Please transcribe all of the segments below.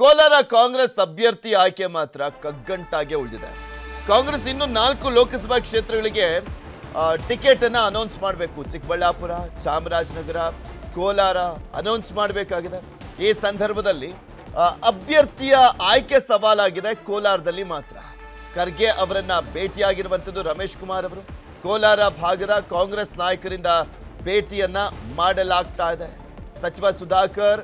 ಕೋಲಾರ ಕಾಂಗ್ರೆಸ್ ಅಭ್ಯರ್ಥಿ ಆಯ್ಕೆ ಮಾತ್ರ ಕಗ್ಗಂಟಾಗೆ ಉಳಿದಿದೆ. ಕಾಂಗ್ರೆಸ್ ಇನ್ನು ನಾಲ್ಕು ಲೋಕಸಭಾ ಕ್ಷೇತ್ರಗಳಿಗೆ ಟಿಕೆಟ್ ಅನ್ನ ಅನೌನ್ಸ್ ಮಾಡಬೇಕು. ಚಿಕ್ಕಬಳ್ಳಾಪುರ, ಚಾಮರಾಜನಗರ, ಕೋಲಾರ ಅನೌನ್ಸ್ ಮಾಡಬೇಕಾಗಿದೆ. ಈ ಸಂದರ್ಭದಲ್ಲಿ ಅಭ್ಯರ್ಥಿಯ ಆಯ್ಕೆ ಸವಾಲಾಗಿದೆ ಕೋಲಾರದಲ್ಲಿ ಮಾತ್ರ. ಖರ್ಗೆ ಅವರನ್ನ ಭೇಟಿಯಾಗಿರುವಂಥದ್ದು ರಮೇಶ್ ಕುಮಾರ್ ಅವರು. ಕೋಲಾರ ಭಾಗದ ಕಾಂಗ್ರೆಸ್ ನಾಯಕರಿಂದ ಭೇಟಿಯನ್ನ ಮಾಡಲಾಗ್ತಾ ಇದೆ. ಸಚಿವ ಸುಧಾಕರ್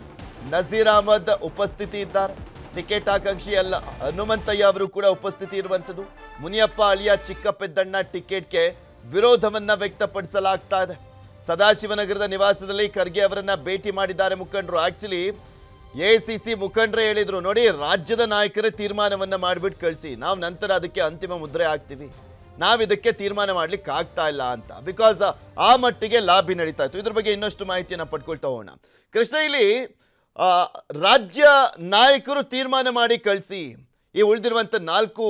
ನಜೀರ್ ಅಹಮದ್ ಉಪಸ್ಥಿತಿ ಇದ್ದಾರೆ. ಟಿಕೆಟ್ ಆಕಾಂಕ್ಷಿ ಅಲ್ಲ ಹನುಮಂತಯ್ಯ ಅವರು ಕೂಡ ಉಪಸ್ಥಿತಿ ಇರುವಂಥದ್ದು. ಮುನಿಯಪ್ಪ ಅಳಿಯ ಚಿಕ್ಕಪ್ಪೆದ್ದಣ್ಣ ಟಿಕೆಟ್ಗೆ ವಿರೋಧವನ್ನ ವ್ಯಕ್ತಪಡಿಸಲಾಗ್ತಾ ಇದೆ. ಸದಾಶಿವನಗರದ ನಿವಾಸದಲ್ಲಿ ಖರ್ಗೆ ಅವರನ್ನ ಭೇಟಿ ಮಾಡಿದ್ದಾರೆ ಮುಖಂಡರು. ಆಕ್ಚುಲಿ ಸಿ ಮುಖಂಡರೇ ಹೇಳಿದ್ರು, ನೋಡಿ, ರಾಜ್ಯದ ನಾಯಕರೇ ತೀರ್ಮಾನವನ್ನ ಮಾಡಿಬಿಟ್ಟು ಕಳಿಸಿ. ನಾವು ನಂತರ ಅದಕ್ಕೆ ಅಂತಿಮ ಮುದ್ರೆ ಹಾಕ್ತೀವಿ. ನಾವು ಇದಕ್ಕೆ ತೀರ್ಮಾನ ಮಾಡ್ಲಿಕ್ಕೆ ಆಗ್ತಾ ಇಲ್ಲ ಅಂತ. ಬಿಕಾಸ್ ಆ ಮಟ್ಟಿಗೆ ಲಾಭಿ ನಡೀತಾ ಇತ್ತು. ಇದ್ರ ಬಗ್ಗೆ ಇನ್ನಷ್ಟು ಮಾಹಿತಿಯನ್ನು ಪಡ್ಕೊಳ್ತಾ ಹೋಗೋಣ. ಕೃಷ್ಣ, ಇಲ್ಲಿ ರಾಜ್ಯ ನಾಯಕರು ತೀರ್ಮಾನ ಮಾಡಿ ಕಳಿಸಿ. ಈ ಉಳಿದಿರುವಂಥ ನಾಲ್ಕು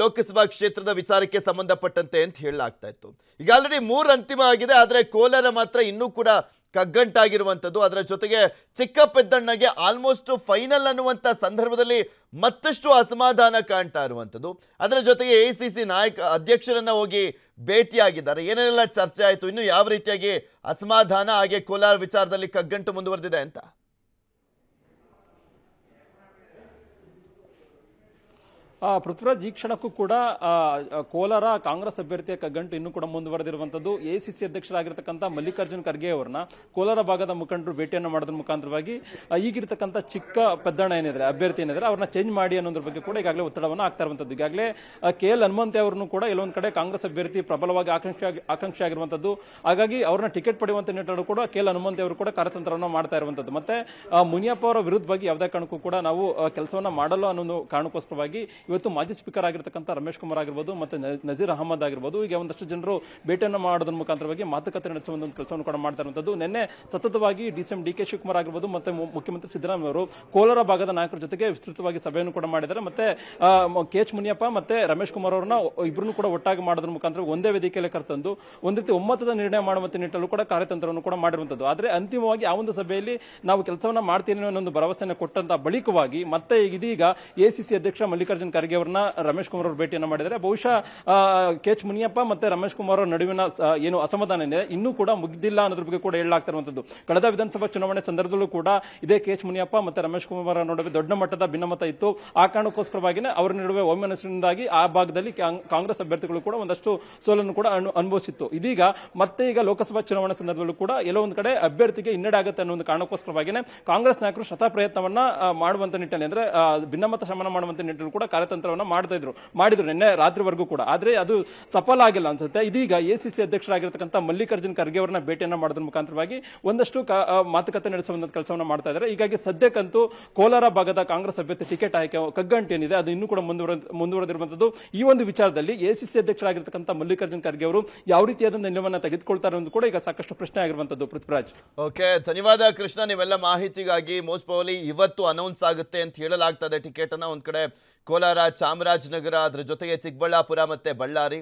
ಲೋಕಸಭಾ ಕ್ಷೇತ್ರದ ವಿಚಾರಕ್ಕೆ ಸಂಬಂಧಪಟ್ಟಂತೆ ಅಂತ ಹೇಳಲಾಗ್ತಾ ಇತ್ತು. ಈಗ ಆಲ್ರೆಡಿ ಮೂರು ಅಂತಿಮ ಆಗಿದೆ, ಆದರೆ ಕೋಲಾರ ಮಾತ್ರ ಇನ್ನೂ ಕೂಡ ಕಗ್ಗಂಟಾಗಿರುವಂಥದ್ದು ಅದರ ಜೊತೆಗೆ ಚಿಕ್ಕಪೆದ್ದಣ್ಣಗೆ ಆಲ್ಮೋಸ್ಟ್ ಫೈನಲ್ ಅನ್ನುವಂಥ ಸಂದರ್ಭದಲ್ಲಿ ಮತ್ತಷ್ಟು ಅಸಮಾಧಾನ ಕಾಣ್ತಾ ಇರುವಂಥದ್ದು ಅದರ ಜೊತೆಗೆ ಎ ಸಿ ನಾಯಕ, ಅಧ್ಯಕ್ಷರನ್ನು ಹೋಗಿ ಭೇಟಿಯಾಗಿದ್ದಾರೆ. ಏನೇನೆಲ್ಲ ಚರ್ಚೆ ಆಯಿತು, ಇನ್ನು ಯಾವ ರೀತಿಯಾಗಿ ಅಸಮಾಧಾನ ಹಾಗೆ ಕೋಲಾರ ವಿಚಾರದಲ್ಲಿ ಕಗ್ಗಂಟು ಮುಂದುವರೆದಿದೆ ಅಂತ ಆ, ಪೃಥ್ವಿರಾಜ್ ಈ ಕ್ಷಣಕ್ಕೂ ಕೂಡ ಕೋಲಾರ ಕಾಂಗ್ರೆಸ್ ಅಭ್ಯರ್ಥಿಯ ಕಗ್ಗಂಟು ಇನ್ನೂ ಕೂಡ ಮುಂದುವರೆದಿರುವಂತದ್ದು. ಎಸಿಸಿ ಅಧ್ಯಕ್ಷರಾಗಿರ್ತಕ್ಕಂಥ ಮಲ್ಲಿಕಾರ್ಜುನ್ ಖರ್ಗೆ ಅವರನ್ನ ಕೋಲಾರ ಭಾಗದ ಮುಖಂಡರು ಭೇಟಿಯನ್ನು ಮಾಡೋದ್ರ ಮುಖಾಂತರವಾಗಿ ಈಗಿರ್ತಕ್ಕಂಥ ಚಿಕ್ಕ ಪೆದ್ದಣ್ಣ ಏನಿದ್ರೆ, ಅಭ್ಯರ್ಥಿ ಏನಿದ್ರೆ, ಅವ್ರನ್ನ ಚೇಂಜ್ ಮಾಡಿ ಅನ್ನೋದ್ರ ಬಗ್ಗೆ ಕೂಡ ಈಗಾಗಲೇ ಒತ್ತಡವನ್ನು ಆಗ್ತಾ ಇರುವಂತದ್ದು. ಈಗಾಗಲೇ ಕೆ ಎಲ್ ಹನುಮಂತೆ ಅವರನ್ನು ಕೂಡ ಎಲ್ಲೊಂದ್ ಕಡೆ ಕಾಂಗ್ರೆಸ್ ಅಭ್ಯರ್ಥಿ ಪ್ರಬಲವಾಗಿ ಆಕಾಂಕ್ಷಿ ಆಕಾಂಕ್ಷಿ ಆಗಿರುವಂತದ್ದು ಹಾಗಾಗಿ ಅವ್ರನ್ನ ಟಿಕೆಟ್ ಪಡೆಯುವಂತ ನಿಟ್ಟಿನಲ್ಲೂ ಕೂಡ ಕೆ ಎಲ್ ಹನುಮಂತೆ ಅವರು ಕೂಡ ಕಾರ್ಯತಂತ್ರವನ್ನು ಮಾಡ್ತಾ ಇರುವಂತದ್ದು. ಮತ್ತೆ ಮುನಿಯಪ್ಪ ಅವರ ವಿರುದ್ಧವಾಗಿ ಯಾವುದೇ ಕಾರಣಕ್ಕೂ ಕೂಡ ನಾವು ಕೆಲಸವನ್ನ ಮಾಡಲು ಅನ್ನೋ ಕಾರಣಕ್ಕೋಸ್ಕರವಾಗಿ ಇವತ್ತು ಮಾಜಿ ಸ್ಪೀಕರ್ ಆಗಿರ್ತಕ್ಕಂಥ ರಮೇಶ್ ಕುಮಾರ್ ಆಗಿರ್ಬೋದು ಮತ್ತೆ ನಜೀರ್ ಅಹಮದ್ ಆಗಿರ್ಬೋದು. ಈಗ ಒಂದಷ್ಟು ಜನರು ಭೇಟಿಯನ್ನು ಮಾಡೋದ್ರ ಮುಖಾಂತರವಾಗಿ ಮಾತುಕತೆ ಒಂದು ಕೆಲಸವನ್ನು ಕೂಡ ಮಾಡ್ತಾ ಇರುವಂಥದ್ದು. ನಿನ್ನೆ ಸತತವಾಗಿ ಡಿಸಿಎಂ ಡಿ ಕೆ ಶಿವಕುಮಾರ್ ಆಗಿರ್ಬೋದು ಮತ್ತು ಮುಖ್ಯಮಂತ್ರಿ ಸಿದ್ದರಾಮಯ್ಯ ಅವರು ಕೋಲಾರ ಭಾಗದ ನಾಯಕರ ಜೊತೆಗೆ ವಿಸ್ತೃತವಾಗಿ ಸಭೆಯನ್ನು ಕೂಡ ಮಾಡಿದ್ದಾರೆ. ಮತ್ತೆ ಕೆ ಎಚ್ ಮುನಿಯಪ್ಪ ಮತ್ತೆ ರಮೇಶ್ ಕುಮಾರ್ ಅವರನ್ನ ಇಬ್ಬರನ್ನು ಕೂಡ ಒಟ್ಟಾಗಿ ಮಾಡೋದ್ರ ಮುಖಾಂತರ ಒಂದೇ ವೇದಿಕೆಯಲ್ಲಿ ಕರೆತಂದು ಒಂದು ರೀತಿ ಒಮ್ಮತದ ನಿರ್ಣಯ ಮಾಡುವಂತ ನಿಟ್ಟಲ್ಲೂ ಕೂಡ ಕಾರ್ಯತಂತ್ರವನ್ನು ಕೂಡ ಮಾಡಿರುವಂಥದ್ದು. ಆದರೆ ಅಂತಿಮವಾಗಿ ಆ ಒಂದು ಸಭೆಯಲ್ಲಿ ನಾವು ಕೆಲಸವನ್ನ ಮಾಡ್ತೀನಿ ಅನ್ನೋ ಒಂದು ಭರವಸೆಯನ್ನು ಕೊಟ್ಟಂತ ಬಳಿಕವಾಗಿ ಮತ್ತೆ ಇದೀಗ ಎಸಿಸಿ ಅಧ್ಯಕ್ಷ ಮಲ್ಲಿಕಾರ್ಜುನ್ ಖರ್ಗೆ ಅವರನ್ನ ರಮೇಶ್ ಕುಮಾರ್ ಅವರು ಭೇಟಿಯನ್ನು ಮಾಡಿದರೆ ಬಹುಶಃ ಕೆ ಎಚ್ ಮುನಿಯಪ್ಪ ಮತ್ತೆ ರಮೇಶ್ ಕುಮಾರ್ ಅವರ ನಡುವಿನ ಏನು ಅಸಮಾಧಾನ ಇದೆ. ಇನ್ನೂ ಕೂಡ ಮುಗಿದಿಲ್ಲ ಅನ್ನೋದ್ರ ಬಗ್ಗೆ ಕೂಡ ಹೇಳಲಾಗ್ತಿರುವಂಥದ್ದು. ಕಳೆದ ವಿಧಾನಸಭಾ ಚುನಾವಣೆ ಸಂದರ್ಭದಲ್ಲೂ ಕೂಡ ಇದೇ ಕೆ ಎಚ್ ಮುನಿಯಪ್ಪ ಮತ್ತೆ ರಮೇಶ್ ಕುಮಾರ್ ನಡುವೆ ದೊಡ್ಡ ಮಟ್ಟದ ಭಿನ್ನಮತ ಇತ್ತು. ಆ ಕಾರಣಕ್ಕೋಸ್ಕರವಾಗಿನೇ ಅವರ ನಡುವೆ ಒಮ್ಮನಸ್ಸಿನಿಂದಾಗಿ ಆ ಭಾಗದಲ್ಲಿ ಕಾಂಗ್ರೆಸ್ ಅಭ್ಯರ್ಥಿಗಳು ಕೂಡ ಒಂದಷ್ಟು ಸೋಲನ್ನು ಕೂಡ ಅನು- ಅನುಭವಿಸಿತ್ತು. ಇದೀಗ ಮತ್ತೆ ಈಗ ಲೋಕಸಭಾ ಚುನಾವಣೆ ಸಂದರ್ಭದಲ್ಲೂ ಕೂಡ ಎಲ್ಲೋ ಒಂದು ಕಡೆ ಅಭ್ಯರ್ಥಿಗೆ ಹಿನ್ನಡೆ ಆಗುತ್ತೆ ಅನ್ನೋ ಒಂದು ಕಾರಣಕ್ಕೋಸ್ಕರವಾಗಿನೇ ಕಾಂಗ್ರೆಸ್ ನಾಯಕರು ಶತ ಪ್ರಯತ್ನವನ್ನ ಮಾಡುವಂತ ನಿಟ್ಟಿನಲ್ಲಿ ಅಂದ್ರೆ ಭಿನ್ನಮತ ಶಮನ ಮಾಡುವಂತ ನಿಟ್ಟಿನಲ್ಲಿ ಕೂಡ ಕಾರ್ಯತಂತ್ರವನ್ನ ಮಾಡ್ತಾ ಇದ್ರು. ಮಾಡಿದ್ರು ನಿನ್ನೆ ರಾತ್ರಿವರೆಗೂ ಕೂಡ. ಆದ್ರೆ ಅದು ಸಫಲ ಆಗಿಲ್ಲ ಅನ್ಸುತ್ತೆ. ಇದೀಗ ಎಸಿಸಿ ಅಧ್ಯಕ್ಷರಾಗಿರ್ತಕ್ಕಂಥ ಮಲ್ಲಿಕಾರ್ಜುನ್ ಖರ್ಗೆ ಅವರನ್ನ ಭೇಟಿಯನ್ನ ಮಾಡೋದ್ರ ಮುಖಾಂತರವಾಗಿ ಒಂದಷ್ಟು ಮಾತುಕತೆ ನಡೆಸುವಂತ ಕೆಲಸವನ್ನ ಮಾಡ್ತಾ ಇದ್ದಾರೆ ಹೀಗಾಗಿ ಸದ್ಯಕ್ಕಂತೂ ಕೋಲಾರ ಭಾಗದ ಕಾಂಗ್ರೆಸ್ ಅಭ್ಯರ್ಥಿ ಟಿಕೆಟ್ ಆಯ್ಕೆ ಕಗ್ಗಂಟು ಏನಿದೆ, ಅದು ಇನ್ನೂ ಕೂಡ ಮುಂದುವರ ಮುಂದುವರೆದಿರುವಂತದ್ದು. ಈ ಒಂದು ವಿಚಾರದಲ್ಲಿ ಎ ಸಿ ಅಧ್ಯಕ್ಷರಾಗಿರ್ತಕ್ಕಂಥ ಮಲ್ಲಿಕಾರ್ಜುನ್ ಖರ್ಗೆ ಅವರು ಯಾವ ರೀತಿಯಾದ ನಿಲುವನ್ನ ತೆಗೆದುಕೊಳ್ತಾರೆ ಅನ್ನೋದು ಕೂಡ ಈಗ ಸಾಕಷ್ಟು ಪ್ರಶ್ನೆ ಆಗಿರುವಂತದ್ದು ಪೃಥ್ವಿರಾಜ್. ಓಕೆ, ಧನ್ಯವಾದ ಕೃಷ್ಣ. ನೀವೆಲ್ಲ ಮಾಹಿತಿಗಾಗಿ ಮೋಸ್ಟ್ ಪೌಲಿ ಇವತ್ತು ಅನೌನ್ಸ್ ಆಗುತ್ತೆ ಅಂತ ಹೇಳಲಾಗ್ತದೆ ಟಿಕೆಟ್ ಅನ್ನ ಒಂದ್ ಕಡೆ ಕೋಲಾರ, ಚಾಮರಾಜನಗರ, ಅದರ ಜೊತೆಗೆ ಚಿಕ್ಕಬಳ್ಳಾಪುರ ಮತ್ತೆ ಬಳ್ಳಾರಿ.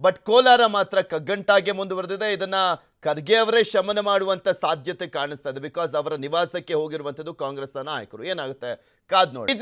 ಬಟ್ ಕೋಲಾರ ಮಾತ್ರ ಕಗ್ಗಂಟಾಗೆ ಮುಂದುವರೆದಿದೆ. ಇದನ್ನ ಖರ್ಗೆ ಅವರೇ ಶಮನ ಮಾಡುವಂತ ಸಾಧ್ಯತೆ ಕಾಣಿಸ್ತಾ ಇದೆ. ಬಿಕಾಸ್ ಅವರ ನಿವಾಸಕ್ಕೆ ಹೋಗಿರುವಂತದ್ದು ಕಾಂಗ್ರೆಸ್ನ ನಾಯಕರು. ಏನಾಗುತ್ತೆ? ಕಾದ್ ನೋಡಿ.